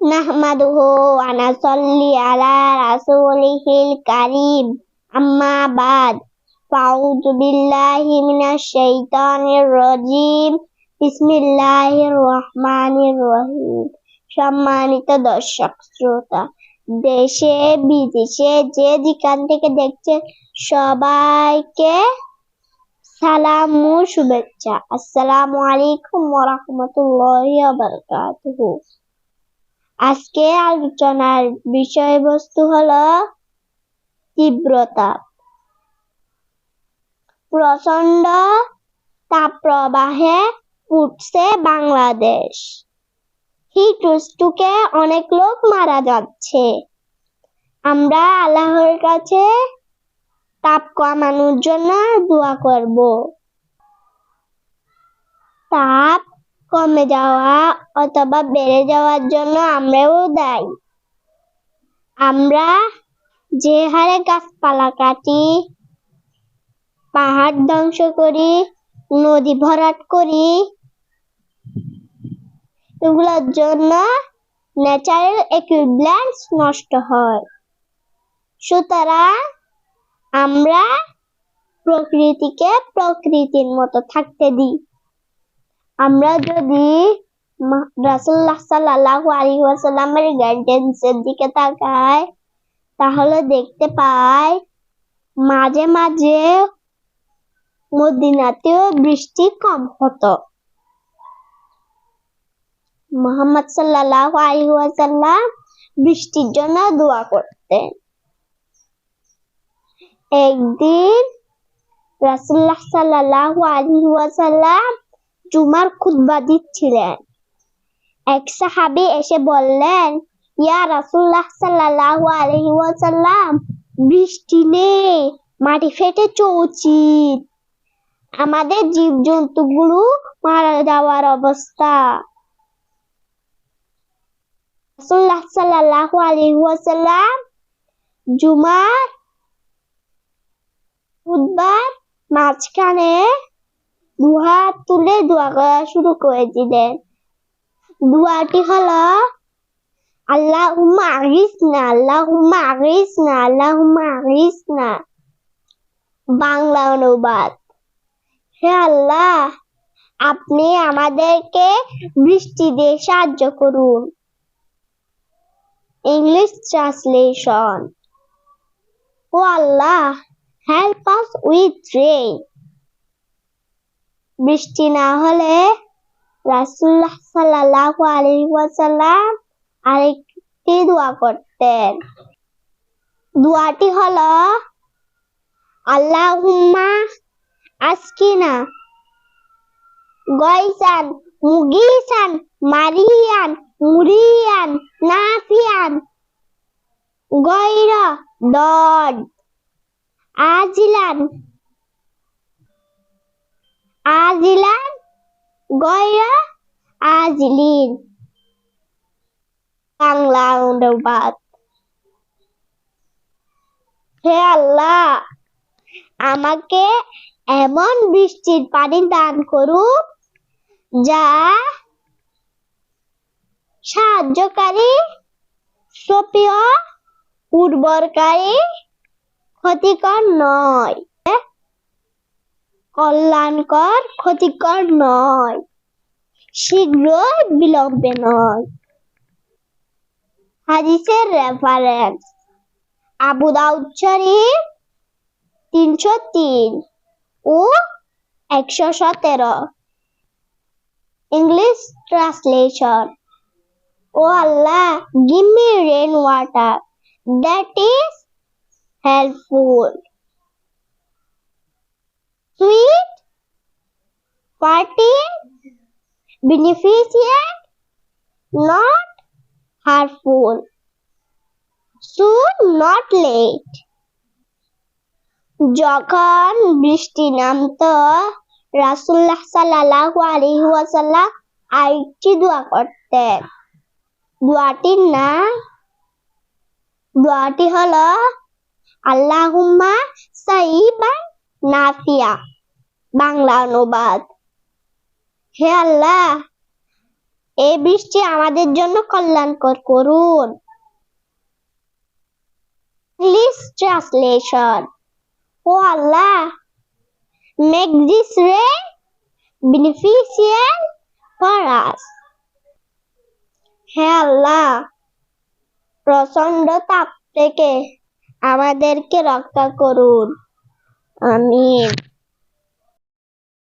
নাহমাদুহু ওয়া নাসাল্লি আলা রাসূলিহিল কারীম। আম্মা বাদ। ফাউযু বিল্লাহি মিনাশ শাইতানির রাজীম। বিসমিল্লাহির রহমানির রহিম। সম্মানিত দর্শক, শ্রোতা, দেশে, বিদেশে যে যেখান থেকে দেখছেন সবাইকে সালাম ও শুভেচ্ছা। আসসালামু আলাইকুম ওয়া রাহমাতুল্লাহি ওয়া বারাকাতুহু। আজকে আলোচনার বিষয়বস্তু হলো তীব্রতা। প্রচণ্ড তাপপ্রবাহে উঠছে বাংলাদেশ। হিট স্ট্রোকে অনেক লোক মারা যাচ্ছে। আমরা আল্লাহর কাছে তাপ কমানোর জন্য দোয়া করব। তাপ কমে যাওয়া অথবা বেড়ে যাওয়ার জন্য আমরাও দায়ী। আমরা যে হারে গাছপালা কাটি, পাহাড় ধ্বংস করি, নদী ভরাট করি, এগুলোর জন্য ন্যাচারাল ইকুইভ্যালেন্স নষ্ট হয়। সুতরাং আমরা প্রকৃতিকে প্রকৃতির মতো থাকতে দিই। আমরা যদি রাসুল্লাহ সাল্লাহ আলী ওয়াসাল্লামের গাইডেন্সের দিকে তাকাই, তাহলে দেখতে পাই মাঝে মাঝে মদিনাতেও বৃষ্টি কম হতো। মোহাম্মদ সাল্লাহ আলী ওয়াসাল্লাম বৃষ্টির জন্য দোয়া করতেন। একদিন রাসুল্লাহ সাল্লাহ আলী ওয়াসাল্লাম জুমার খুতবা দিচ্ছিলেন। এক সাহাবি এসে বললেন, ইয়া রাসুল্লাহ সাল্লাহ আলহি ওয়াসাল্লাম, বৃষ্টি নেই, মাটি ফেটে উচিত। আমাদের জীব জন্তুগুলো মারা যাওয়ার অবস্থা। রাসুল্লাহ সাল্লাহ আলহি জুমার খুতবার মাঝখানে তুলে দোয়া করা শুরু দোয়াটি হলো আল্লাহ আগিস না আল্লাহ আগিস না আল্লাহ আগিস না বাংলা অনুবাদ। হে আল্লাহ, আপনি আমাদেরকে বৃষ্টি দিয়ে সাহায্য করুন। English translation O Allah help us with rain বৃষ্টি না হলে রাসুল্লাহ সাল্লাহ আলী ওয়াসাল্লাম আরেকটি দোয়া করতেন। দোয়াটি হলো, আল্লাহুম্মা আজকিনা গয়সান, মুগিসান, মারিয়ান, মুরিয়ান, নাফিয়ান গয়রা দড আজিলান আজিলান, গয়রা, আজিলিন। বাংলা অনুবাদ। হে আল্লাহ, আমাকে এমন বৃষ্টির পানি দান করুন যা সাহায্যকারী সপিয় উর্বরকারী, ক্ষতিকর নয়। কল্যাণকর, ক্ষতিকর নয়। শীঘ্রই বিলম্বে নয়। হাদিসের রেফারেন্স আবু দাউদ শরীফ তিনশো তিন ও একশো সতেরো। English translation O Allah give me rain water that is helpful sweet, parting, beneficent, not harmful, soon, not late. যখন বৃষ্টি নামতো রাসুল্লাহ সাল্লাহ আলহি ওয়াসাল্লাম আরেকটি দোয়া করতেন দোয়াটির নাম দোয়াটি হলো আল্লাহুম্মা সাইবান নাফিয়া বাংলা অনুবাদ। হে আল্লাহ, এই বৃষ্টি আমাদের জন্য কল্যাণকর, করুন। English translation O Allah make this rain beneficial for us হে আল্লাহ প্রচণ্ড তাপ থেকে আমাদেরকে রক্ষা করুন। I mean,